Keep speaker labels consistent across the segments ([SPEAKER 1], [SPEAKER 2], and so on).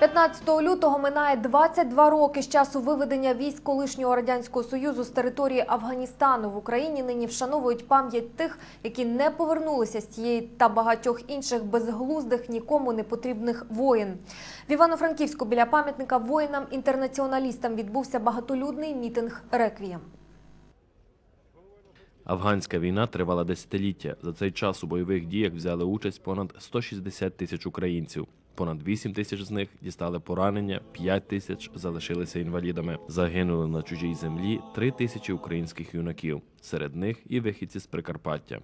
[SPEAKER 1] 15 лютого минає 22 роки з часу виведення військ колишнього радянського союзу з території Афганістану. В Україні нині вшановують пам'ять тих, які не повернулися з цієї та багатьох інших безглуздих нікому не потрібних воїн. В Івано-Франківську біля пам'ятника воїнам-інтернаціоналістам відбувся багатолюдний мітинг реквієм.
[SPEAKER 2] Афганська війна тривала десятиліття. За цей час у бойових діях взяли участь понад 160 тисяч українців. Понад 8 тисяч з них дістали поранення, 5 тисяч залишилися інвалідами. Загинули на чужій землі 3 тисячі українських юнаків. Серед них і вихідці з Прикарпаття.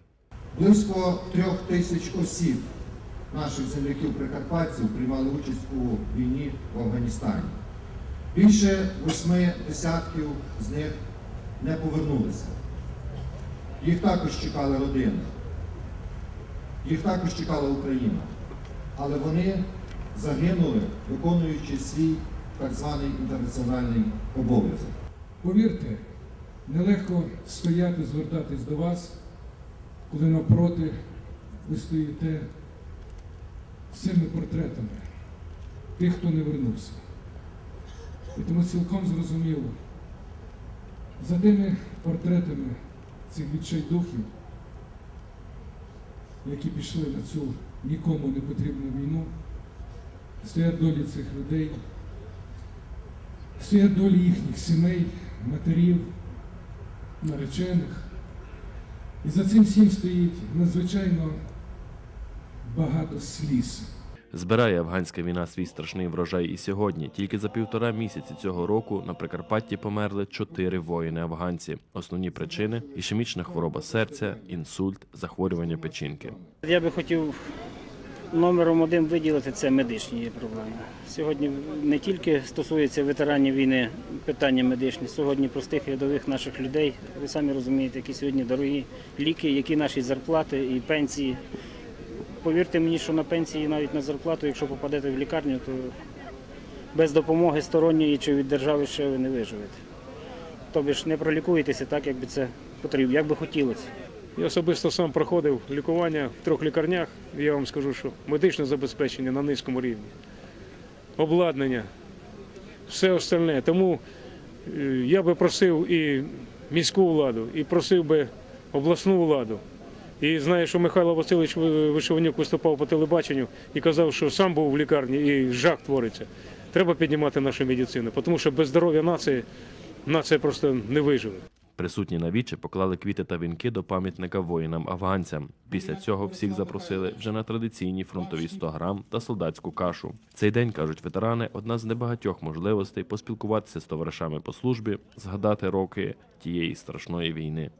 [SPEAKER 3] Близько трьох тисяч осіб наших земляків-прикарпатців приймали участь у війні в Афганістані. Більше восьми десятків з них не повернулися. Їх також чекали родини, їх також чекала Україна. Але вони загинули, виконуючи свій так званий інтернаціональний обов'язок.
[SPEAKER 4] Повірте, нелегко стояти, звертатись до вас, коли навпроти ви стоїте з цими портретами тих, хто не вернувся. І тому цілком зрозуміло, за тими портретами цих відчайдухів, які пішли на цю нікому не потрібну війну, стоять долі цих людей, стоять долі їхніх сімей, матерів, наречених. І за цим всім стоїть надзвичайно багато сліз.
[SPEAKER 2] Збирає афганська війна свій страшний врожай і сьогодні. Тільки за півтора місяці цього року на Прикарпатті померли чотири воїни-афганці. Основні причини ішемічна хвороба серця, інсульт, захворювання печінки.
[SPEAKER 5] Я би хотів номером один виділити це медичні проблеми. Сьогодні не тільки стосується ветеранів війни питання медичні, сьогодні простих рядових наших людей. Ви самі розумієте, які сьогодні дорогі ліки, які наші зарплати і пенсії. Повірте мені, що на пенсії, навіть на зарплату, якщо попадете в лікарню, то без допомоги сторонньої чи від держави ще ви не виживете. Тобто ж не пролікуєтеся так, як би це потрібно, як би хотілося.
[SPEAKER 6] Я особисто сам проходив лікування в трьох лікарнях. і Я вам скажу, що медичне забезпечення на низькому рівні, обладнання, все остальне. Тому е, я би просив і міську владу, і просив би обласну владу. І знаю, що Михайло Васильович Вишиванюк виступав по телебаченню і казав, що сам був в лікарні і жах твориться. Треба піднімати нашу медицину, тому що без здоров'я нації нація просто не виживе.
[SPEAKER 2] Присутні на віче поклали квіти та вінки до пам'ятника воїнам-афганцям. Після цього всіх запросили вже на традиційні фронтові 100 грам та солдатську кашу. Цей день кажуть ветерани, одна з небагатьох можливостей поспілкуватися з товаришами по службі, згадати роки тієї страшної війни.